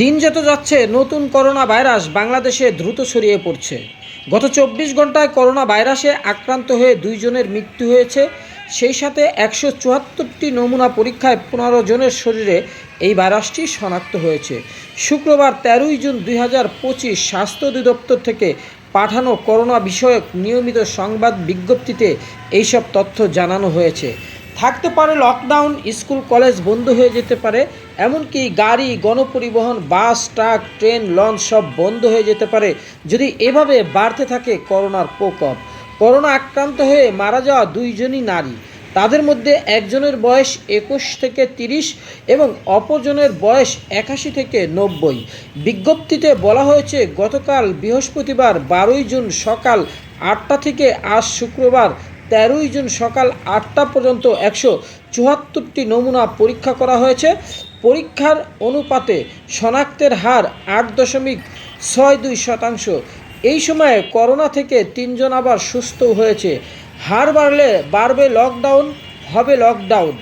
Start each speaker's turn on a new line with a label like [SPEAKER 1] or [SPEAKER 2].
[SPEAKER 1] দিন যত যাচ্ছে, নতুন করোনা ভাইরাস বাংলাদেশে দ্রুত ছড়িয়ে পড়ছে। গত চব্বিশ ঘন্টায় করোনা ভাইরাসে আক্রান্ত হয়ে দুইজনের মৃত্যু হয়েছে। সেই সাথে একশো চুয়াত্তরটি নমুনা পরীক্ষায় পনেরো জনের শরীরে এই ভাইরাসটি শনাক্ত হয়েছে। শুক্রবার তেরোই জুন দুই হাজার পঁচিশ স্বাস্থ্য অধিদপ্তর থেকে পাঠানো করোনা বিষয়ক নিয়মিত সংবাদ বিজ্ঞপ্তিতে এইসব তথ্য জানানো হয়েছে। থাকতে পারে লকডাউন স্কুল কলেজ বন্ধ হয়ে যেতে পারে, এমনকি গাড়ি, গণপরিবহন বাস ট্রাক ট্রেন লঞ্চ সব বন্ধ হয়ে যেতে পারে। যদি এভাবে বাড়তে থাকে করোনার প্রকোপ। করোনা আক্রান্ত হয়ে মারা যাওয়া দুইজনই নারী। তাদের মধ্যে একজনের বয়স একুশ থেকে তিরিশ এবং অপরজনের বয়স একাশি থেকে নব্বই। বিজ্ঞপ্তিতে বলা হয়েছে, গতকাল বৃহস্পতিবার বারোই জুন সকাল আটটা থেকে আজ শুক্রবার তেরোই জুন সকাল আটটা পর্যন্ত একশো চুয়াত্তরটি নমুনা পরীক্ষা করা হয়েছে। পরীক্ষার অনুপাতে শনাক্তের হার আট দশমিক ছয় দুই শতাংশ। এই সময়ে করোনা থেকে তিনজন আবার সুস্থ হয়েছে। হার বাড়লে বাড়বে লকডাউন হবে লকডাউন